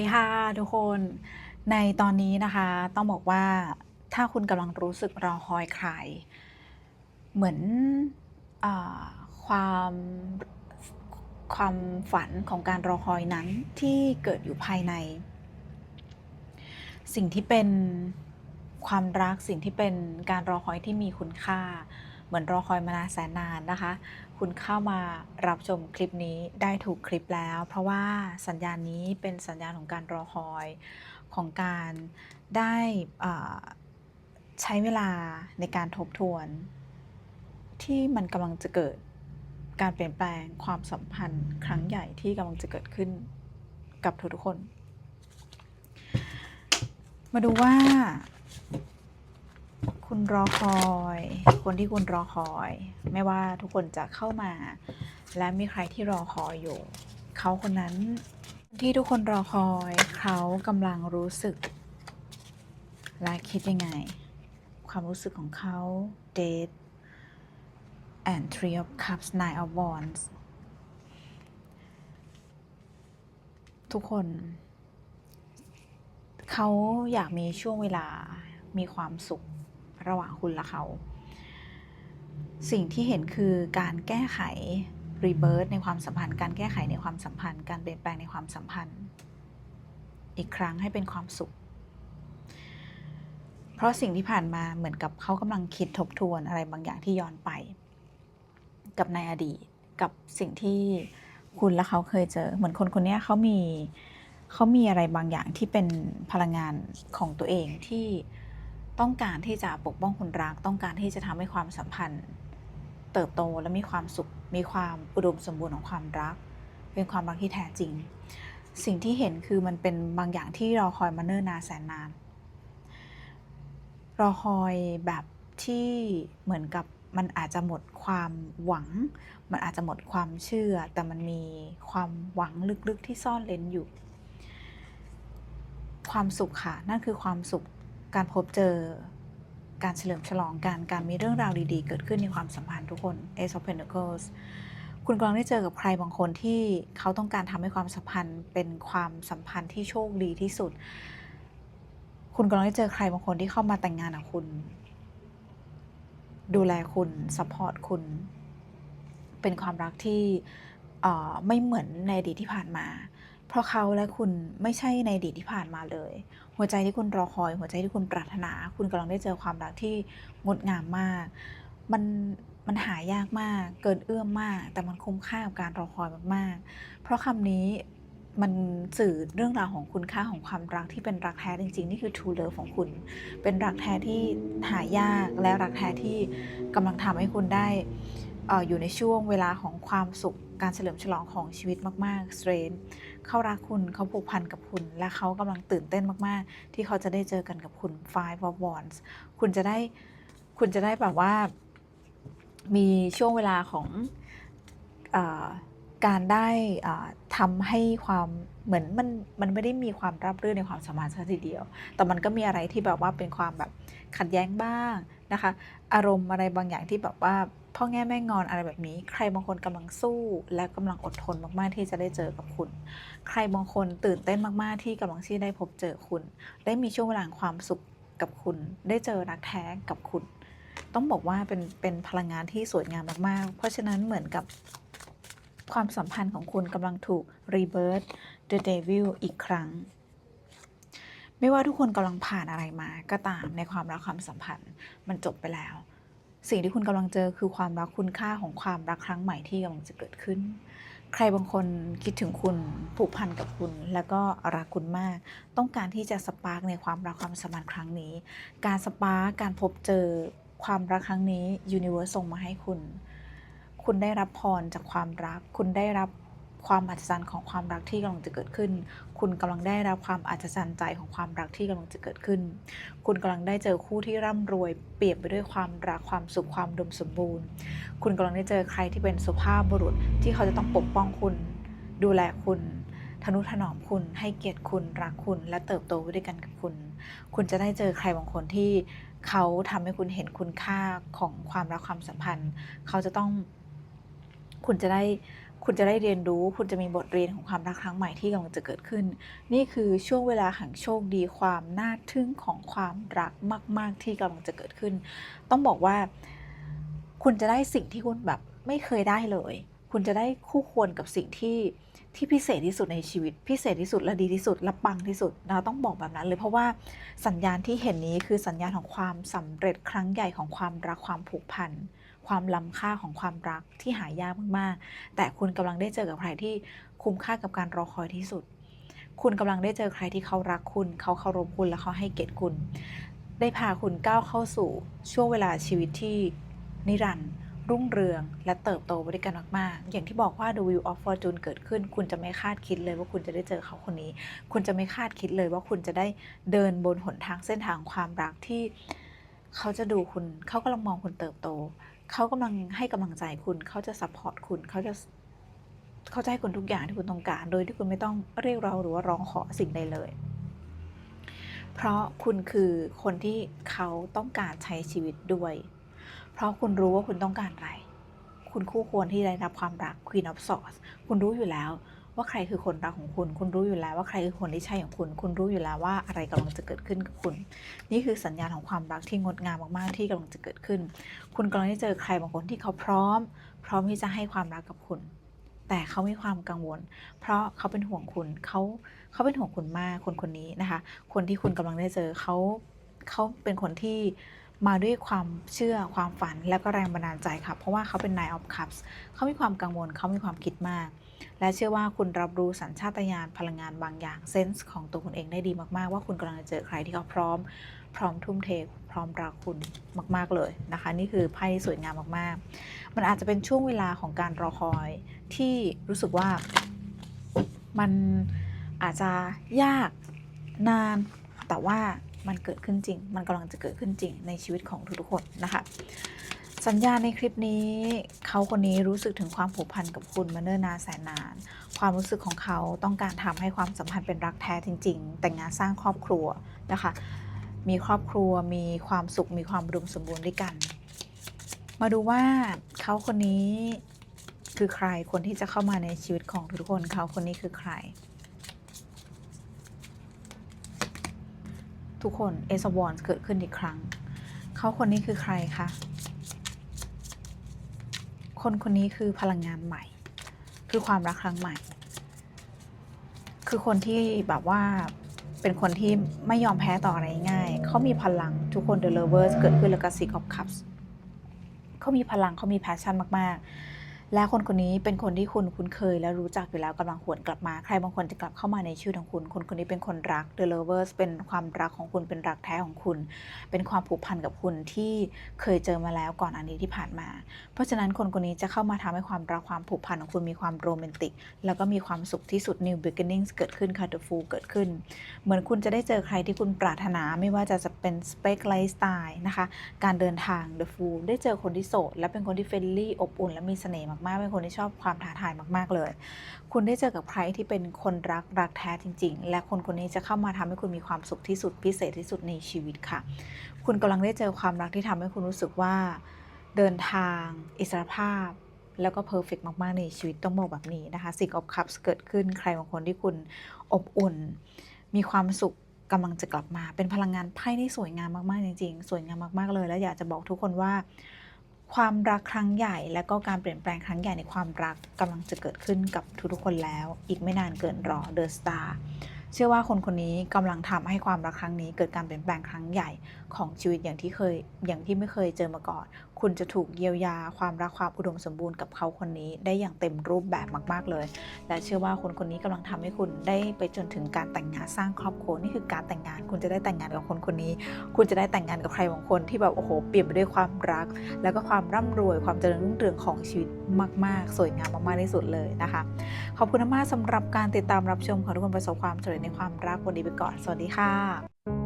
ดีค่ะทุกคนในตอนนี้นะคะ ต้องบอกว่าถ้าคุณกำลังรู้สึกรอคอยใคร เหมือนอความความฝันของการรอคอยนั้นที่เกิดอยู่ภายใน สิ่งที่เป็นความรักสิ่งที่เป็นการรอคอยที่มีคุณค่า เหมือนรอคอยมานานแสนนานนะคะ คุณเข้ามารับชมคลิปนี้ได้ถูกคลิปแล้ว เพราะว่าสัญญาณนี้เป็นสัญญาณของการรอคอยของการได้ใช้เวลาในการทบทวน ที่มันกำลังจะเกิดการเปลี่ยนแปลงความสัมพันธ์ครั้งใหญ่ที่กำลังจะเกิดขึ้นกับทุกๆคน มาดูว่า คุณรอคอย คนที่คุณรอคอย ไม่ว่าทุกคนจะเข้ามา และมีใครที่รอคอยอยู่ เขาคนนั้นที่ทุกคนรอคอย เขากำลังรู้สึก และคิดยังไง ความรู้สึกของเขา date and three of cups nine of wands ทุกคน เขาอยากมีช่วงเวลามีความสุข ระหว่างคุณและเขา สิ่งที่เห็นคือการแก้ไขรีเบิร์ตในความสัมพันธ์ การแก้ไขในความสัมพันธ์ การเปลี่ยนแปลงในความสัมพันธ์ อีกครั้งให้เป็นความสุข เพราะสิ่งที่ผ่านมาเหมือนกับเขากำลังคิดทบทวนอะไรบางอย่างที่ย้อนไป กับในอดีตกับสิ่งที่คุณและเขาเคยเจอ เหมือนคนคนนี้เขามีเขามีอะไรบางอย่างที่เป็นพลังงานของตัวเองที่ ต้องการที่จะปกป้องคนรัก ต้องการที่จะทำให้ความสัมพันธ์ เติบโตและมีความสุข มีความอุดมสมบูรณ์ของความรัก เป็นความรักที่แท้จริง สิ่งที่เห็นคือมันเป็นบางอย่างที่รอคอยมาเนิ่นนานแสนนาน รอคอยแบบที่เหมือนกับมันอาจจะหมดความหวัง มันอาจจะหมดความเชื่อ แต่มันมีความหวังลึกๆที่ซ่อนเร้นอยู่ ความสุขค่ะ นั่นคือความสุข การพบเจอการเฉลิมฉลองกันการมีเรื่องราวดีๆ เกิดขึ้นในความสัมพันธ์ทุกคน Ace of Pentacles คุณกำลังได้เจอกับใครบางคนที่เขาต้องการทำให้ความสัมพันธ์เป็นความสัมพันธ์ที่โชคดีที่สุด คุณกำลังได้เจอใครบางคนที่เข้ามาแต่งงานกับคุณ ดูแลคุณซัพพอร์ตคุณ เป็นความรักที่ไม่เหมือนในอดีตที่ผ่านมา เพราะเขาและคุณไม่ใช่ในอดีตที่ผ่านมาเลย หัวใจที่คุณรอคอย หัวใจที่คุณปรารถนา คุณกำลังได้เจอความรักที่งดงามมาก มันมันหายากมาก เกินเอื้อมมาก แต่มันคุ้มค่ากับการรอคอยมากๆ เพราะคำนี้มันสื่อเรื่องราวของคุณค่าของความรักที่เป็นรักแท้จริงๆ นี่คือ true love ของคุณ เป็นรักแท้ที่หายากและรักแท้ที่กำลังทำให้คุณได้อออยู่ในช่วงเวลาของความสุข การเฉลิมฉลองของชีวิตมากๆ strain เขารักคุณเขาผูกพันกับคุณ และเขากำลังตื่นเต้นมากๆ ที่เขาจะได้เจอกันกับคุณ five of wands คุณจะได้คุณจะได้แบบว่า มีช่วงเวลาของอการได้อ่าทำให้ความเหมือนมันมันไม่ได้มีความราบรื่นในความสัมพันธ์ซะทีเดียว แต่มันก็มีอะไรที่แบบว่าเป็นความแบบขัดแย้งบ้างนะคะ อารมณ์อะไรบางอย่างที่แบบว่า พ่อแง่แม่งอนอะไรแบบนี้ ใครบางคนกำลังสู้และกำลังอดทนมากๆที่จะได้เจอกับคุณ ใครบางคนตื่นเต้นมากๆที่กำลังที่ได้พบเจอคุณ ได้มีช่วงเวลาความสุขกับคุณ ได้เจอรักแท้กับคุณ ต้องบอกว่าเป็นเป็นพลังงานที่สวยงามมากๆ เพราะฉะนั้นเหมือนกับความสัมพันธ์ของคุณกำลังถูก rebirth the devil อีกครั้ง ไม่ว่าทุกคนกำลังผ่านอะไรมาก็ตามในความรักความสัมพันธ์มันจบไปแล้ว สิ่งที่คุณกำลังเจอคือความรักคุณค่าของความรักครั้งใหม่ที่กำลังจะเกิดขึ้น ใครบางคนคิดถึงคุณผูกพันกับคุณ แล้วก็รักคุณมาก ต้องการที่จะสปาร์กในความรักความสัมพันธ์ครั้งนี้ การสปาร์กการพบเจอความรักครั้งนี้ยูนิเวอร์สส่งมาให้คุณ คุณได้รับพรจากความรัก คุณได้รับ ความอัศจรรย์ของความรักที่กำลังจะเกิดขึ้น คุณกำลังได้รับความอัศจรรย์ใจของความรักที่กำลังจะเกิดขึ้น คุณกำลังได้เจอคู่ที่ร่ำรวย เปลี่ยนไปด้วยความรักความสุขความดมสมบูรณ์ คุณกำลังได้เจอใครที่เป็นสุภาพบุรุษที่เขาจะต้องปกป้องคุณ ดูแลคุณทนุถนอมคุณให้เกียรติคุณรักคุณและเติบโตไปด้วยกันกับคุณ คุณจะได้เจอใครบางคนที่เขาทำให้คุณเห็นคุณค่าของความรักความสัมพันธ์ เขาจะต้องคุณจะได้ คุณจะได้เรียนรู้ คุณจะมีบทเรียนของความรักครั้งใหม่ที่กำลังจะเกิดขึ้น นี่คือช่วงเวลาแห่งโชคดีความน่าทึ่งของความรักมาก ๆ ที่กำลังจะเกิดขึ้น ต้องบอกว่า คุณจะได้สิ่งที่คุณแบบไม่เคยได้เลย คุณจะได้คู่ควรกับสิ่งที่ที่พิเศษที่สุดในชีวิต พิเศษที่สุดและดีที่สุดและปังที่สุดเราต้องบอกแบบนั้นเลยเพราะว่าสัญญาณที่เห็นนี้คือสัญญาณของความสำเร็จครั้งใหญ่ของความรักความผูกพัน ความล้ำค่าของความรักที่หายากมากๆ แต่คุณกำลังได้เจอกับใครที่คุ้มค่ากับการรอคอยที่สุด คุณกำลังได้เจอใครที่เขารักคุณ เขาเคารพคุณและเขาให้เกียรติคุณ ได้พาคุณก้าวเข้าสู่ช่วงเวลาชีวิตที่นิรันดร์รุ่งเรืองและเติบโตไปด้วยกันมาก ๆ อย่างที่บอกว่า The Wheel of Fortune เกิดขึ้น คุณจะไม่คาดคิดเลยว่าคุณจะได้เจอเขาคนนี้ คุณจะไม่คาดคิดเลยว่าคุณจะได้เดินบนหนทางเส้นทางความรักที่ เขาจะดูคุณ เขากำลังมองคุณเติบโต เขากำลังให้กำลังใจคุณ เขาจะซัพพอร์ตคุณ เขาจะเขาจะให้คุณทุกอย่างที่คุณต้องการ โดยที่คุณไม่ต้องเรียกร้องหรือว่าร้องขอสิ่งใดเลย เพราะคุณคือคนที่เขาต้องการใช้ชีวิตด้วย เพราะคุณรู้ว่าคุณต้องการอะไร คุณคู่ควรที่ได้รับความรัก Queen of Swords คุณรู้อยู่แล้ว ว่าใครคือคนรักของคุณ คุณรู้อยู่แล้วว่าใครคือคนที่ใช่ของคุณ คุณรู้อยู่แล้วว่าอะไรกำลังจะเกิดขึ้นกับคุณ นี่คือสัญญาณของความรักที่งดงามมากๆที่กำลังจะเกิดขึ้น คุณกำลังได้เจอใครบางคนที่เขาพร้อม พร้อมที่จะให้ความรักกับคุณ แต่เขามีความกังวล เพราะเขาเป็นห่วงคุณเขาเขาเป็นห่วงคุณมากคนคนนี้นะคะ คนที่คุณกำลังได้เจอเขาเขาเป็นคนที่มาด้วยความเชื่อความฝันและก็แรงบันดาลใจค่ะเพราะว่าเขาเป็น Nine of Cups เขามีความกังวลเขามีความคิดมาก และเชื่อว่าคุณรับรู้สัญชาตญาณพลังงานบางอย่างเซนส์ของตัวคุณเองได้ดีมากๆ ว่าคุณกำลังจะเจอใครที่เขาพร้อม พร้อมทุ่มเท พร้อมรักคุณมาก ๆเลยนะคะ นี่คือไพ่ที่สวยงามมากๆ มันอาจจะเป็นช่วงเวลาของการรอคอยที่รู้สึกว่ามันอาจจะยากนาน แต่ว่ามันเกิดขึ้นจริง มันกำลังจะเกิดขึ้นจริงในชีวิตของทุกๆคนนะคะ สัญญาณในคลิปนี้ เขาคนนี้รู้สึกถึงความผูกพันกับคุณมาเนิ่นนานแสนนาน ความรู้สึกของเขาต้องการทำให้ความสัมพันธ์เป็นรักแท้จริง ๆ แต่งงานสร้างครอบครัวนะคะ มีครอบครัวมีความสุขมีความอุมสมบูรณ์ด้วยกัน มาดูว่าเขาคนนี้คือใครคนที่จะเข้ามาในชีวิตของทุกคนเขาคนนี้คือใคร ทุกคนเอสวอนเกิดขึ้นอีกครั้ง เขาคนนี้คือใครคะ คนคนนี้คือพลังงานใหม่ คือความรักครั้งใหม่ คือคนที่แบบว่าเป็นคนที่ไม่ยอมแพ้ต่ออะไรง่าย เขามีพลังทุกคน The Lovers เกิดขึ้นแล้วก็ Six of Cups เขามีพลังเขามีแพชชั่นมาก ๆ และคนคนนี้เป็นคนที่คุณคุ้นเคย และรู้จักอยู่แล้วกำลังหวนกลับมา ใครบางคนจะกลับเข้ามาในชีวิตของคุณ คนคนนี้เป็นคนรัก The Lovers เป็นความรักของคุณเป็นรักแท้ของคุณ เป็นความผูกพันกับคุณที่เคยเจอมาแล้วก่อนอันนี้ที่ผ่านมา เพราะฉะนั้นคนคนนี้จะเข้ามาทำให้ความรักความผูกพันของคุณมีความโรแมนติก แล้วก็มีความสุขที่สุด New Beginnings เกิดขึ้นค่ะ The Fool เกิดขึ้น เหมือนคุณจะได้เจอใครที่คุณปรารถนาไม่ว่าจะจะเป็นสเปคไลฟ์สไตล์นะคะการเดินทาง The Fool ได้เจอคนที่โสดและเป็นคนที่เฟรนลี่อบอุ่นและมีเสน่ห์มากๆ เป็นคนที่ชอบความท้าทายมากๆเลย คุณได้เจอกับใครที่เป็นคนรักรักแท้จริง ๆ และคนคนนี้จะเข้ามาทำให้คุณมีความสุขที่สุดพิเศษที่สุดในชีวิตค่ะ คุณกำลังได้เจอความรักที่ทำให้คุณรู้สึกว่าเดินทาง อิสรภาพแล้วก็เพอร์เฟกมาก ๆ ในชีวิตต้องบอกแบบนี้นะคะ สิ่ง of cups เกิดขึ้นใครบางคนที่คุณอบอุ่น มีความสุขกำลังจะกลับมา เป็นพลังงานไพ่ที่สวยงามมาก ๆ จริง ๆ สวยงามมาก ๆ เลย และอยากจะบอกทุกคนว่า ความรักครั้งใหญ่ และก็การเปลี่ยนแปลงครั้งใหญ่ในความรักกำลังจะเกิดขึ้นกับทุกๆคนแล้ว อีกไม่นานเกินรอเดอะสตาร์ เชื่อว่าคนคนนี้กำลังทำให้ความรักครั้งนี้เกิดการเปลี่ยนแปลงครั้งใหญ่ของชีวิตอย่างที่เคยอย่างที่ไม่เคยเจอมาก่อน คุณจะถูกเยียวยาความรักความอุดมสมบูรณ์กับเขาคนนี้ได้อย่างเต็มรูปแบบมาก ๆเลย และเชื่อว่าคนคนนี้กำลังทำให้คุณได้ไปจนถึงการแต่งงานสร้างครอบครัวนี่คือการแต่งงาน คุณจะได้แต่งงานกับคนคนนี้ คุณจะได้แต่งงานกับใครบางคนที่แบบโอ้โหเปลี่ยนไปด้วยความรัก แล้วก็ความร่ำรวยความเจริญรุ่งเรืองของชีวิตมาก ๆ สวยงามมากๆที่สุดเลยนะคะ ขอบคุณมากสำหรับการติดตามรับชมขอทุกคนประสบความสำเร็จในความรักวันนี้ไปก่อน สวัสดีค่ะ